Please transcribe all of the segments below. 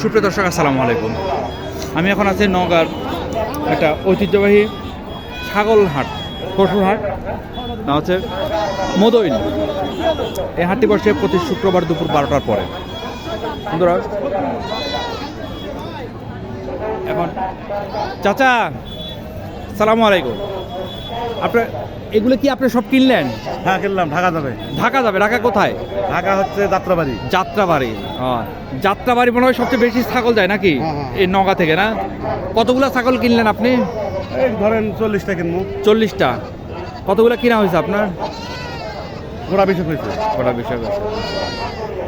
সুপ্রিয় দর্শক, আসসালামু আলাইকুম। আমি এখন আছি নওগাঁর একটা ঐতিহ্যবাহী ছাগল হাট, পশুর হাট না হচ্ছে মদইন। এই হাটটি বসে প্রতি শুক্রবার দুপুর বারোটার পরে। বন্ধুরা, এখন চাচা, সালামু আলাইকুম। আপনার এগুলো কি আপনি সব কিনলেন? হ্যাঁ কিনলাম ঢাকা যাবে। ঢাকা যাবে ঢাকা কোথায়? ঢাকা হচ্ছে যাত্রাবাড়ি। যাত্রাবাড়ি হ্যাঁ যাত্রাবাড়ি মনে হয় সবচেয়ে বেশি ছাগল যায় নাকি? হ্যাঁ, হ্যাঁ। এই নগা থেকে না? কতগুলো ছাগল কিনলেন আপনি? এই ধরেন চল্লিশটা কিনবো। চল্লিশটা। কতগুলো কিনা হয়েছে আপনার? ঘোড়া বেশি হয়েছে। কটা বিষয় আছে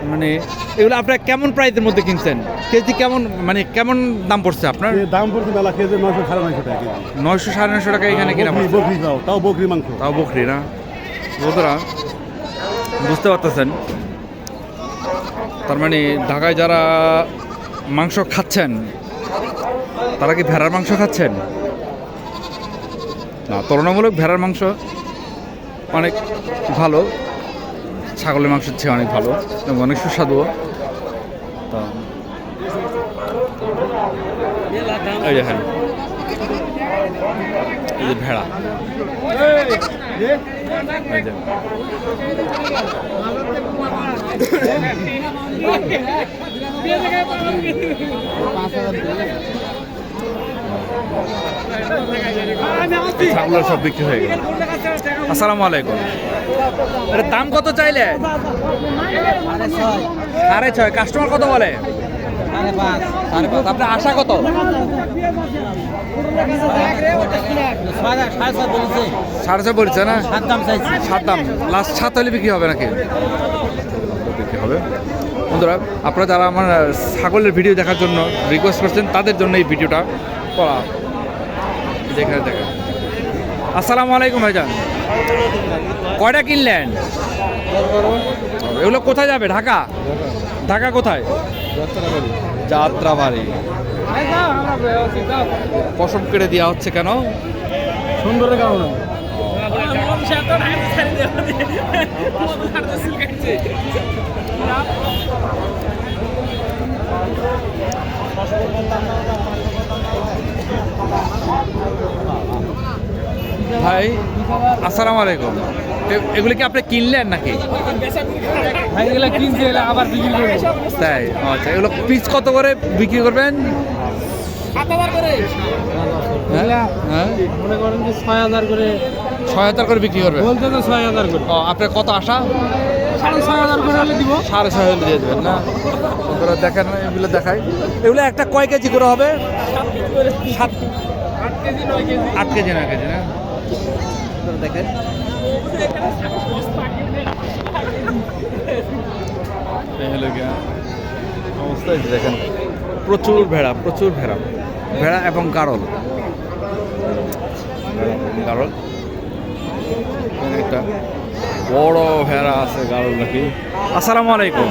মানে এগুলো আপনার কেমন প্রাইসের মধ্যে কিনছেন? কেজি কেমন মানে কেমন দাম পড়ছে আপনার? দাম পড়ছে মেলা কেজি নয়শো সাড়ে নয়শো টাকা নয়শো সাড়ে নয়শো টাকা এখানে কিনা বকরি- খাও তাও বকরি মাংস। তাও বকরি না? বন্ধুরা বুঝতে পারতেছেন? তার মানে ঢাকায় যারা মাংস খাচ্ছেন তারা কি ভেড়ার মাংস খাচ্ছেন? না তুলনামূলক ভেড়ার মাংস অনেক ভালো। ছাগলের মাংসের চেয়ে অনেক ভালো এবং অনেক সুস্বাদু। এই ভেড়া। ছাগলের সব বিক্রি হয়ে গেল। আসসালামু আলাইকুম। দাম কত চাইলে? সাড়ে ছয়। কাস্টমার কত বলে? আপনার আশা কত? সাড়ে ছয় বলছে না? সাত দাম। সাত দাম লাস্ট সাত হলে বিক্রি হবে নাকি? বিক্রি হবে। বন্ধুরা, আপনারা যারা আমার ছাগলের ভিডিও দেখার জন্য রিকোয়েস্ট করছেন, তাদের জন্য এই ভিডিওটা করা। দেখে দেখেন। আসসালামু আলাইকুম ভাইজান। কয়টা কিনলেন? এগুলো কোথায় যাবে? ঢাকা? ঢাকা কোথায়? যাত্রাবাড়ি। পশম কেটে দেওয়া হচ্ছে কেন? সুন্দরের কারণে। ভাই আসসালামু আলাইকুম। এগুলো কি আপনি কিনলেন নাকি? এগুলো কিনছে এগুলো আবার বিক্রি করব। তাই আচ্ছা এগুলো পিস কত করে বিক্রি করবেন? হ্যাঁ? হ্যাঁ? মনে করেন যে ছয় হাজার করে। ছয় হাজার করে বিক্রি করবেন? বলতে তো ছয় হাজার করে। ও আপনার কত আশা? সাড়ে ছয় হাজার করে হলে দিব। সাড়ে ছয় হলে দিয়ে দেবেন না? দেখেন এগুলো দেখাই। এগুলো একটা কয় কেজি করে হবে? সাত আট কেজি নয় কেজি। আট কেজি নয় কেজি না? বন্ধুরা দেখেন। দেখেন প্রচুর ভেড়া প্রচুর ভেড়া। ভেড়া এবং গাড়ল এখানে একটা বড় ভেড়া আছে গাড়ল নাকি। আসসালামু আলাইকুম।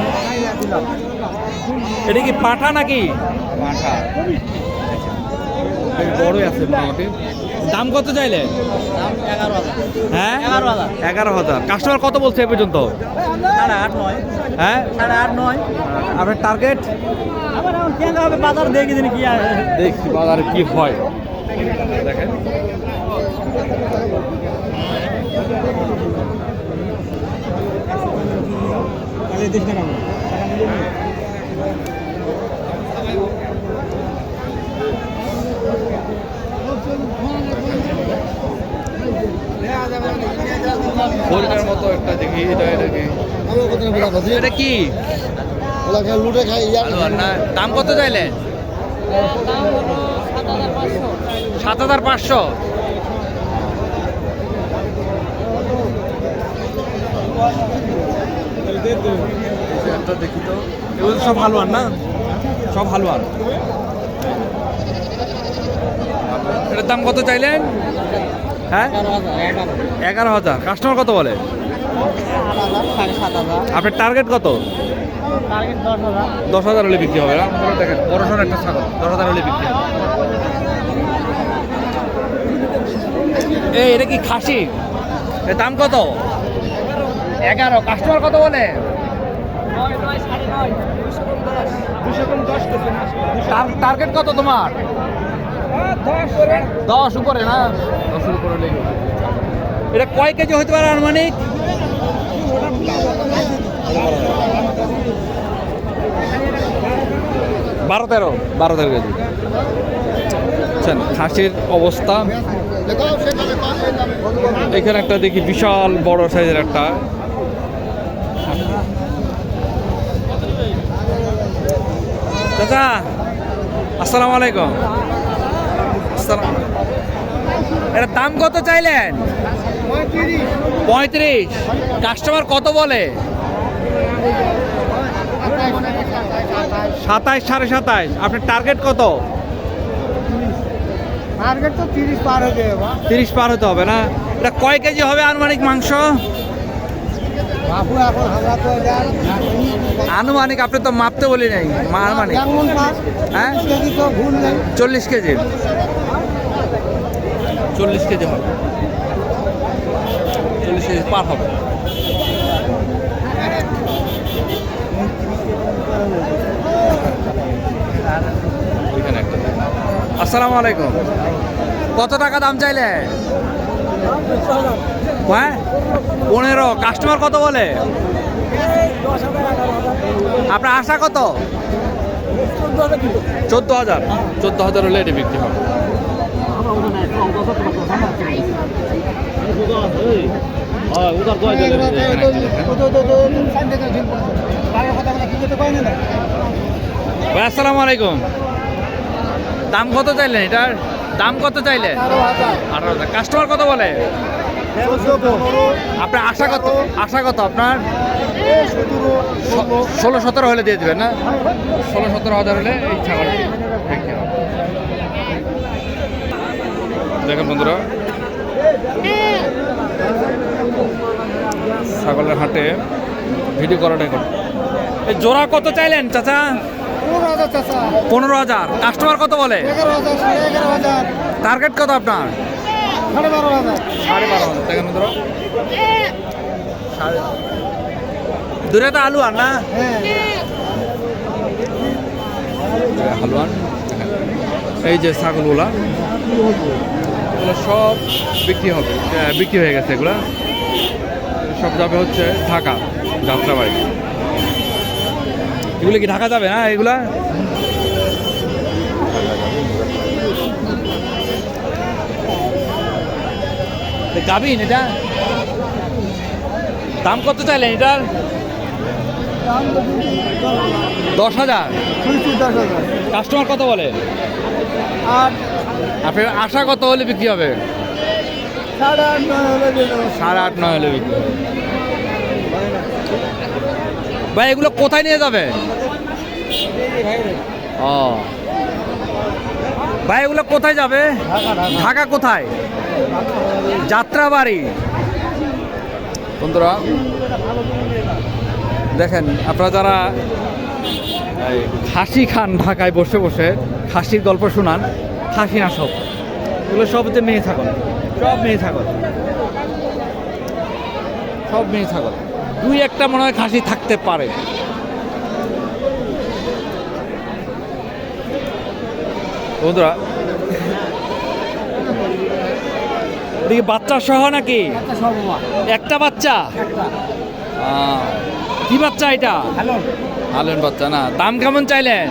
এটা কি পাঠা নাকি? পাঠা। বড়ই আছে মোটামুটি। দাম কত চাইলে? হ্যাঁ? এগারো হাজার। এগারো হাজার কাস্টমার কত বলছে এ পর্যন্ত? সাড়ে আট নয়। হ্যাঁ? সাড়ে আট নয়। আপনার টার্গেট আবার এখন হবে বাজার দেখি দিন কি দেখছি বাজারে কি হয়। দেখেন। হরিণের দেখি এটা এটা কি? এটা কি? লুটে খাই দাম কত চাইলে? সাত হাজার পাঁচশো। একটা দেখি তো। এগুলো সব হালুয়ার না? সব হালুয়ার। এটার দাম কত চাইলেন? হ্যাঁ? এগারো হাজার। কাস্টমার কত বলে? আপনার টার্গেট কত? টার্গেট দশ হাজার। দশ হাজার হলে বিক্রি হবে দেখেন সড়ো একটা ছাগল দশ হাজার হলে বিক্রি হবে। এই এটা কি খাসি? এর দাম কত? এগারো। কাস্টমার কত বলে? টার্গেট কত তোমার? দশ। উপরে না? দশের উপরে লেগে এটা কয় কেজি হতে পারে আনুমানিক? বারো তেরো বারো তেরো কেজি। আচ্ছা খাসির অবস্থা। এখানে একটা দেখি বিশাল বড় সাইজের একটা। চাচা আসসালামু আলাইকুম। আসসালাম এটা দাম কত চাইলেন? পঁয়ত্রিশ। কাস্টমার কত বলে? সাতাইশ সাড়ে সাতাইশ। আপনার টার্গেট কত? টার্গেট তো তিরিশ পার হয়ে যাবে তিরিশ পার হতে হবে না? এটা কয় কেজি হবে আনুমানিক মাংস? আনুমানিক আপনি তো মাপতে বলি নাই। আনুমানিক। হ্যাঁ? চল্লিশ কেজি। চল্লিশ কেজি হবে। কেজি পার হবে। আসসালামু আলাইকুম। কত টাকা দাম চাইলে? হ্যাঁ? পনেরো। কাস্টমার কত বলে? আপনার আশা কত? চোদ্দ হাজার। চোদ্দ হাজার হলে এটি বিক্রি হবে। আসসালামু আলাইকুম। দাম কত চাইলেন? এটার দাম কত চাইলেন? আঠারো হাজার। কাস্টমার কত বলে? আপনার আশা কত? আশা কত আপনার? ষোলো সতেরো হলে দিয়ে দেবেন না? ষোলো সতেরো হাজার হলে এই বিক্রি দেখেন বন্ধুরা। ছাগলের হাটে ভিডিও করাটাই করো এই জোড়া কত চাইলেন, চাচা? পনেরো হাজার। কাস্টমার কত বলে? টার্গেট কত আপনার? সাড়ে বারো হাজার। সাড়ে দূরে তো আলু আর না হালুয়ান। এই যে ছাগলগুলা সব বিক্রি হবে বিক্রি হয়ে গেছে এগুলা। সব যাবে হচ্ছে ঢাকা যাত্রাবাড়ি। এগুলো কি ঢাকা যাবে না এগুলা? গাবিন এটা? দাম কত চাইলেন এটার? দশ হাজার। দশ হাজার। কাস্টমার কত বলে? আর আপনার আশা কত হলে বিক্রি হবে? সাড়ে আট নয় হলে সাড়ে আট নয় হলে বিক্রি ভাই এগুলো কোথায় নিয়ে যাবে? ও। ভাই এগুলো কোথায় যাবে? ঢাকা কোথায়? যাত্রাবাড়ি। বন্ধুরা দেখেন আপনারা যারা খাসি খান ঢাকায় বসে বসে খাসির গল্প শোনান খাসি না সব। এগুলো সব হচ্ছে মেয়ে ছাগল সব মেয়ে ছাগল। সব মেয়ে ছাগল। দুই একটা মনে হয় খাসি থাকতে পারে। বন্ধুরা এদিকে বাচ্চা সহ নাকি? একটা বাচ্চা? কি বাচ্চা এটা? হ্যালো হালেন বাচ্চা না। দাম কেমন চাইলেন?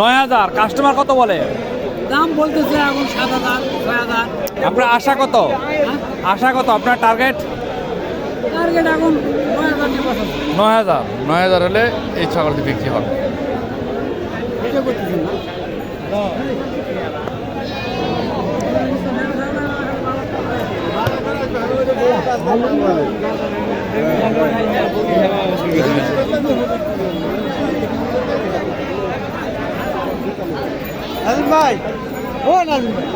নয় হাজার। কাস্টমার কত বলে? দাম বলতেছে এখন সাত হাজার ছয় হাজার। আপনার আশা কত? আশা কত? আপনার টার্গেট টার্গেট এখন নয় হাজার নয় হাজার। হলে এই ছাগলটি বিক্রি হবে। না। নাজিম ভাই ও নাজিম ভাই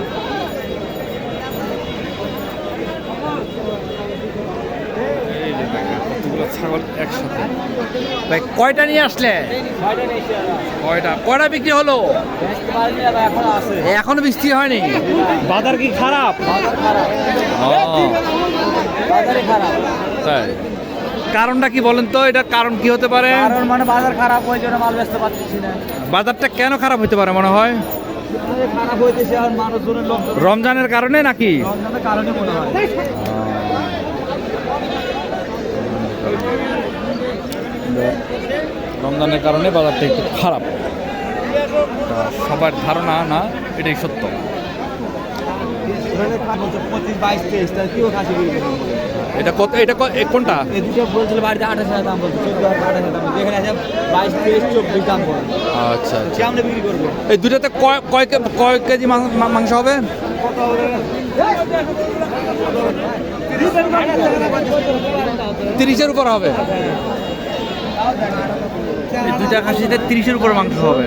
ছাগল একসাথে কয়টা নিয়ে আসলে? কয়টা? কয়টা বিক্রি হলো? এখনও বৃষ্টি হয়নি? বাজার কি খারাপ? খারাপ। তাই। কারণটা কি বলেন তো? এটা কারণ কি হতে পারে? কারণ মানে বাজার খারাপ ওই জন্য মাল বেচতে পারতেছি না। বাজারটা কেন খারাপ হতে পারে মনে হয়? খারাপ হইতেছে আর মানুষজনের লোক রমজানের কারণে নাকি? রমজানের কারণে মনে হয়। রমজানের কারণে বাজারটা একটু খারাপ। সবার ধারণা না এটাই সত্য। পঁচিশ বাইশ তেইশ তার কেউ খাসি। এটা কত এটা কোনটা? এই দুটো বলছিল বাড়িতে আঠাশ হাজার দাম বলছে চোদ্দ হাজার আঠাশ হাজার দাম এখানে আছে বাইশ তেইশ চব্বিশ দাম বলে। আচ্ছা আচ্ছা। কেমনে বিক্রি করবে। এই দুটাতে কয় কয় কয় কেজি মাংস হবে? কত হবে? তিরিশের উপর হবে। দুটা খাসিতে তিরিশের উপর মাংস হবে।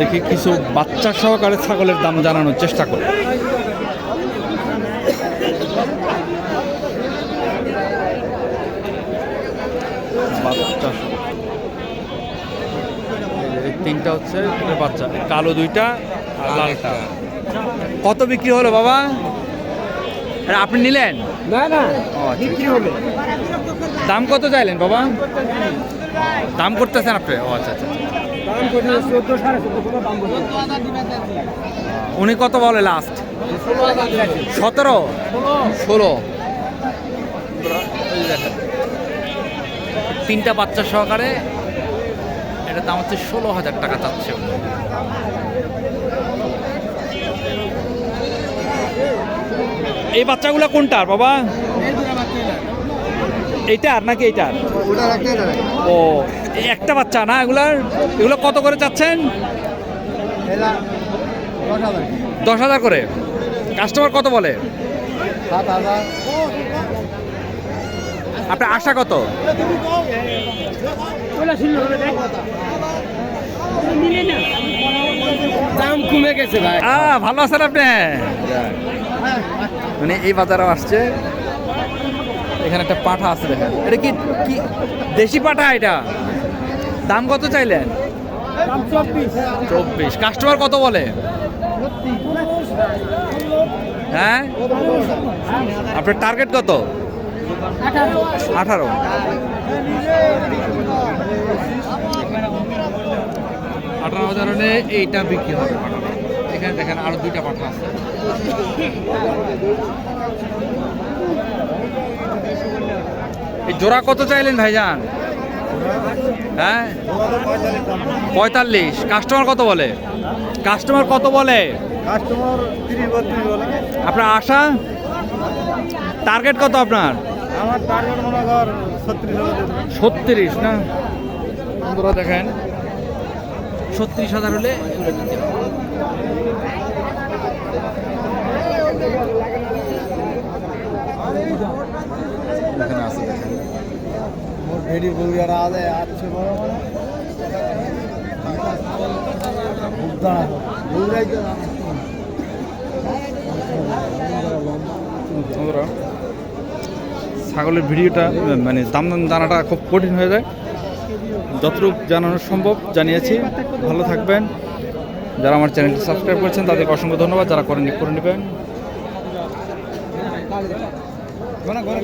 দেখি কিছু বাচ্চা সহকারে ছাগলের দাম জানানোর চেষ্টা করি। বাচ্চা তিনটা হচ্ছে দুটো বাচ্চা। কালো দুইটা আর লালটা। কত বিক্রি হলো বাবা? আপনি নিলেন? না না। আচ্ছা, বিক্রি হবে দাম কত চাইলেন বাবা? দাম করতেছেন আপনি? ও আচ্ছা আচ্ছা আচ্ছা। উনি কত বলে লাস্ট সতেরো? ষোলো। তিনটা বাচ্চা সহকারে এটার দাম হচ্ছে ষোলো হাজার টাকা চাচ্ছে উনি। এই বাচ্চাগুলো কোনটার বাবা? এইটার নাকি এইটার? ও একটা বাচ্চা না এগুলার? এগুলো কত করে চাচ্ছেন? দশ হাজার করে। কাস্টমার কত বলে? আপনার আশা কত? দাম কমে গেছে ভাই। ভালো আছেন আপনি? মানে এই বাজারও আসছে। এখানে একটা পাঠা আছে দেখেন। এটা কি কি দেশি পাঠা এটা? দাম কত চাইলেন? চব্বিশ। কাস্টমার কত বলে? হ্যাঁ? আপনার টার্গেট কত? আঠারো। আঠারো হাজার হলে এইটা বিক্রি হবে এখানে দেখেন আরও দুইটা পাঠা আছে। জোড়া কত চাইলেন ভাইজান? হ্যাঁ? পঁয়তাল্লিশ। কাস্টমার কত বলে? কাস্টমার কত বলে? আপনার আশা? টার্গেট কত আপনার? আমার টার্গেট কর ছত্রিশ না? বন্ধুরা দেখেন ছত্রিশ হাজার হলে নিতে এখানে আছে। দেখেন ভেড়ি আছে বড় বন্ধুরা ছাগলের ভিডিওটা মানে দাম দাম জানাটা খুব কঠিন হয়ে যায়। যতটুকু জানানো সম্ভব জানিয়েছি। ভালো থাকবেন। যারা আমার চ্যানেলটি সাবস্ক্রাইব করেছেন তাদেরকে অসংখ্য ধন্যবাদ। যারা করেন করে নেবেন। ঘরে ঘরে